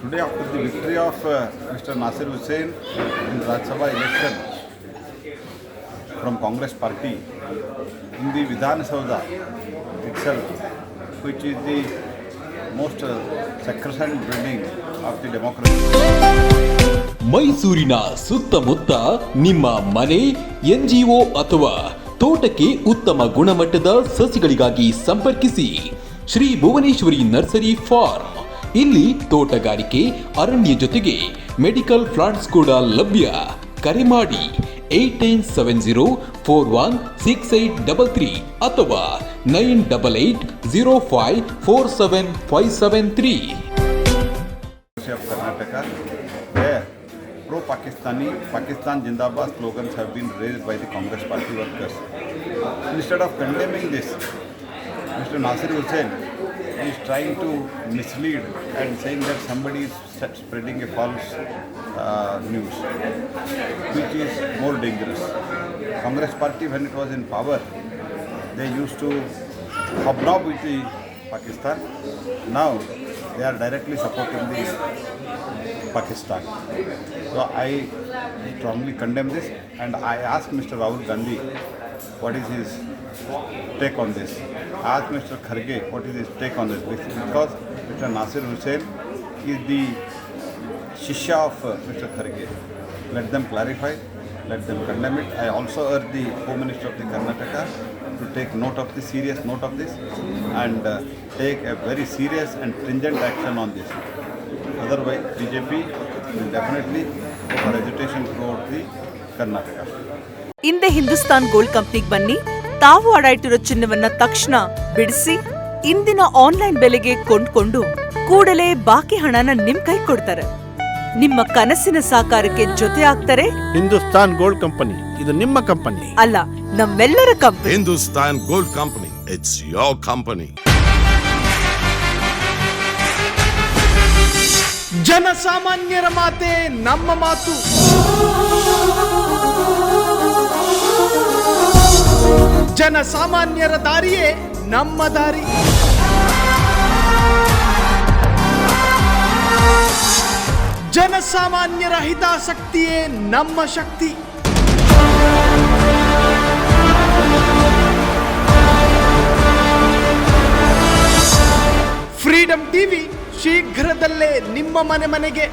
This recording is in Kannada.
Today, after the victory of uh, Mr. Nasir Hussain in Rajya Sabha election from Congress party in the Vidhan Sauda itself, which is the most uh, sacrosanct building of the democracy. ಮೈಸೂರಿನ ಸುತ್ತಮುತ್ತ ನಿಮ್ಮ ಮನೆ ಎನ್ಜಿಒ ಅಥವಾ ತೋಟಕ್ಕೆ ಉತ್ತಮ ಗುಣಮಟ್ಟದ ಸಸಿಗಳಿಗಾಗಿ ಸಂಪರ್ಕಿಸಿ ಶ್ರೀ ಭುವನೇಶ್ವರಿ ನರ್ಸರಿ ಫಾರ್ಮ್ ಇಲ್ಲಿ ತೋಟಗಾರಿಕೆ, ಅರಣ್ಯ ಜೊತೆಗೆ ಮೆಡಿಕಲ್ ಫ್ಲಾಟ್ಸ್ ಕೂಡ ಲಭ್ಯ. ಕರೆ ಮಾಡಿ eight nine seven zero four one six eight double three ಅಥವಾ nine double eight zero five four seven five seven three. Karnataka pro Pakistani, Pakistan zindabad slogans have been raised by the Congress party workers instead of condemning this mister Nasir Hussain is trying to mislead and saying that somebody is spreading a false uh, news, which is more dangerous. Congress party, when it was in power, they used to hobnob with the Pakistan. Now they are directly supporting the Pakistan. So I strongly condemn this and I ask Mr. Rahul Gandhi what is his take on this. I asked Mr. Kharge what is his take on this because Mr. Nasir Hussain is the Shishya of uh, Mr. Kharge. Let them clarify, let them condemn it. I also urge the Home Minister of the Karnataka to take note of this, serious note of this, and uh, take a very serious and stringent action on this. Otherwise, BJP will definitely go for agitation throughout the Karnataka. ಹಿಂದೆ ಹಿಂದೂಸ್ತಾನ್ ಗೋಲ್ಡ್ ಕಂಪ್ನಿಗೆ ಬನ್ನಿ. ತಾವು ಅಡ ಇಟ್ಟಿರೋ ಚಿನ್ನವನ್ನ ತಕ್ಷಣ ಬಿಡಿಸಿ ಇಂದಿನ ಆನ್ಲೈನ್ ಬೆಲೆಗೆ ಕೊಂಡ್ಕೊಂಡು ಕೂಡಲೇ ಬಾಕಿ ಹಣನ ನಿಮ್ ಕೈ ಕೊಡ್ತಾರೆ. ನಿಮ್ಮ ಕನಸಿನ ಸಾಕಾರಕ್ಕೆ ಜೊತೆ ಆಗ್ತಾರೆ. ಹಿಂದೂಸ್ತಾನ್ ಗೋಲ್ಡ್ ಕಂಪನಿ ಇದು ನಿಮ್ಮ ಕಂಪನಿ. ಅಲ್ಲ ನಮ್ಮೆಲ್ಲರ company Hindustan Gold Company it's your company ಜನಸಾಮಾನ್ಯರ ಮಾತೆ ನಮ್ಮ ಮಾತು. ಜನಸಾಮಾನ್ಯರ ದಾರಿಯೇ ನಮ್ಮ ದಾರಿ. ಜನಸಾಮಾನ್ಯರ ಹಿತಾಸಕ್ತಿಯೇ ನಮ್ಮ ಶಕ್ತಿ. ಫ್ರೀಡಂ ಟಿವಿ ಶೀಘ್ರದಲ್ಲೇ ನಿಮ್ಮ ಮನೆ ಮನೆಗೆ.